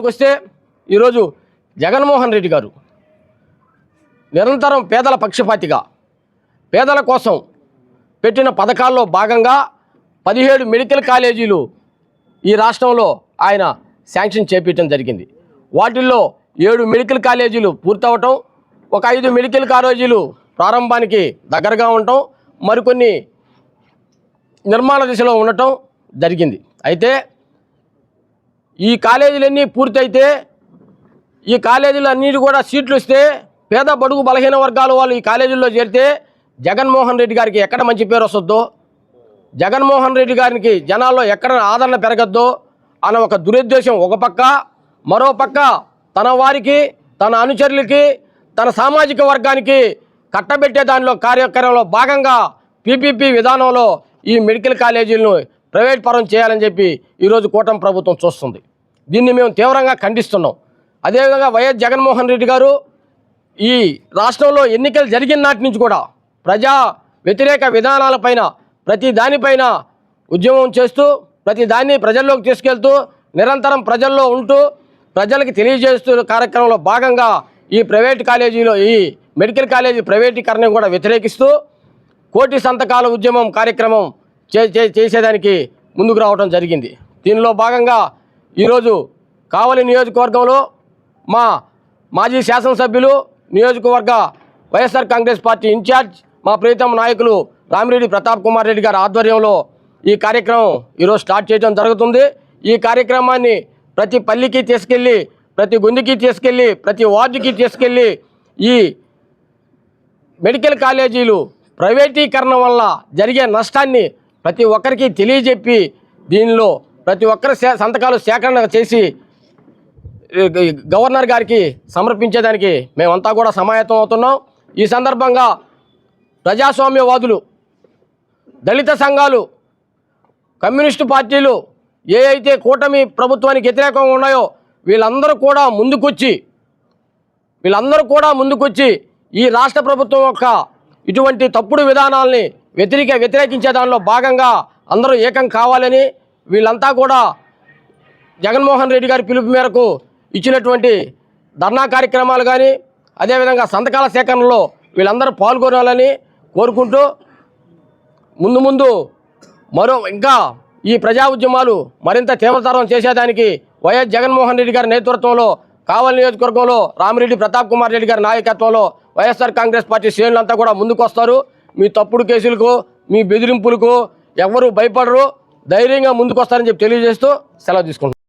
విషయానికి వస్తే ఈరోజు జగన్మోహన్ రెడ్డి గారు నిరంతరం పేదల పక్షపాతిగా పేదల కోసం పెట్టిన పథకాల్లో భాగంగా పదిహేడు మెడికల్ కాలేజీలు ఈ రాష్ట్రంలో ఆయన శాంక్షన్ చేపించడం జరిగింది. వాటిల్లో ఏడు మెడికల్ కాలేజీలు పూర్తవటం ఒక ఐదు మెడికల్ కాలేజీలు ప్రారంభానికి దగ్గరగా ఉండటం మరికొన్ని నిర్మాణ దిశలో ఉండటం జరిగింది. అయితే ఈ కాలేజీలన్నీ పూర్తయితే ఈ కాలేజీలు అన్నిటి కూడా సీట్లు వస్తే పేద బడుగు బలహీన వర్గాల వాళ్ళు ఈ కాలేజీల్లో చేరితే జగన్మోహన్ రెడ్డి గారికి ఎక్కడ మంచి పేరు వస్తుందో జగన్మోహన్ రెడ్డి గారికి జనాల్లో ఎక్కడ ఆదరణ పెరగద్దో అన్న ఒక దురుద్దేశం ఒక పక్క. మరో పక్క తన వారికి తన అనుచరులకి తన సామాజిక వర్గానికి కట్టబెట్టే దానిలో కార్యక్రమంలో భాగంగా పీపీపీ విధానంలో ఈ మెడికల్ కాలేజీలను ప్రైవేట్ పరం చేయాలని చెప్పి ఈరోజు కూటమి ప్రభుత్వం చూస్తుంది. దీన్ని మేము తీవ్రంగా ఖండిస్తున్నాం. అదేవిధంగా వైఎస్ జగన్మోహన్ రెడ్డి గారు ఈ రాష్ట్రంలో ఎన్నికలు జరిగిన నాటి నుంచి కూడా ప్రజా వ్యతిరేక విధానాలపైన ప్రతి దానిపైన ఉద్యమం చేస్తూ ప్రతి దాన్ని ప్రజల్లోకి తీసుకెళ్తూ నిరంతరం ప్రజల్లో ఉంటూ ప్రజలకు తెలియజేస్తూ కార్యక్రమంలో భాగంగా ఈ ప్రైవేట్ కాలేజీలో ఈ మెడికల్ కాలేజీ ప్రైవేటీకరణ కూడా వ్యతిరేకిస్తూ కోటి సంతకాల ఉద్యమం కార్యక్రమం చే చే- చేసేదానికి ముందుకు రావడం జరిగింది. దీనిలో భాగంగా ఈరోజు కావలి నియోజకవర్గంలో మా మాజీ శాసనసభ్యులు నియోజకవర్గ వైఎస్ఆర్ కాంగ్రెస్ పార్టీ ఇన్ఛార్జ్ మా ప్రీతం నాయకులు రామిరెడ్డి ప్రతాప్ కుమార్ రెడ్డి గారి ఆధ్వర్యంలో ఈ కార్యక్రమం ఈరోజు స్టార్ట్ చేయడం జరుగుతుంది. ఈ కార్యక్రమాన్ని ప్రతి పల్లికి తీసుకెళ్ళి ప్రతి గుందికి తీసుకెళ్ళి ప్రతి వార్డుకి తీసుకెళ్ళి ఈ మెడికల్ కాలేజీలు ప్రైవేటీకరణ వల్ల జరిగే నష్టాన్ని ప్రతి ఒక్కరికి తెలియజెప్పి దీనిలో ప్రతి ఒక్కరి సే- సంతకాలు సేకరణ చేసి గవర్నర్ గారికి సమర్పించేదానికి మేమంతా కూడా సమాయత్తం అవుతున్నాం. ఈ సందర్భంగా ప్రజాస్వామ్యవాదులు దళిత సంఘాలు కమ్యూనిస్టు పార్టీలు ఏ అయితే కూటమి ప్రభుత్వానికి వ్యతిరేకంగా ఉన్నాయో వీళ్ళందరూ కూడా ముందుకొచ్చి వీళ్ళందరూ కూడా ముందుకొచ్చి ఈ రాష్ట్ర ప్రభుత్వం యొక్క ఇటువంటి తప్పుడు విధానాల్ని వ్యతిరేక వ్యతిరేకించే దానిలో భాగంగా అందరూ ఏకం కావాలని వీళ్ళంతా కూడా జగన్మోహన్ రెడ్డి గారి పిలుపు మేరకు ఇచ్చినటువంటి ధర్నా కార్యక్రమాలు కానీ అదేవిధంగా సంతకాల సేకరణలో వీళ్ళందరూ పాల్గొనాలని కోరుకుంటూ ముందు ముందు మరో ఇంకా ఈ ప్రజా ఉద్యమాలు మరింత తీవ్రతరం చేసేదానికి వైఎస్ జగన్మోహన్ రెడ్డి గారి నేతృత్వంలో కావలి నియోజకవర్గంలో రామిరెడ్డి ప్రతాప్ కుమార్ రెడ్డి గారి నాయకత్వంలో వైఎస్ఆర్ కాంగ్రెస్ పార్టీ శ్రేణులంతా కూడా ముందుకు వస్తారు మీ తప్పుడు కేసులకు మీ బెదిరింపులకు ఎవరు భయపడరు. ధైర్యంగా ముందుకు వస్తారని చెప్పి తెలియజేస్తూ సెలవు తీసుకుంటున్నాను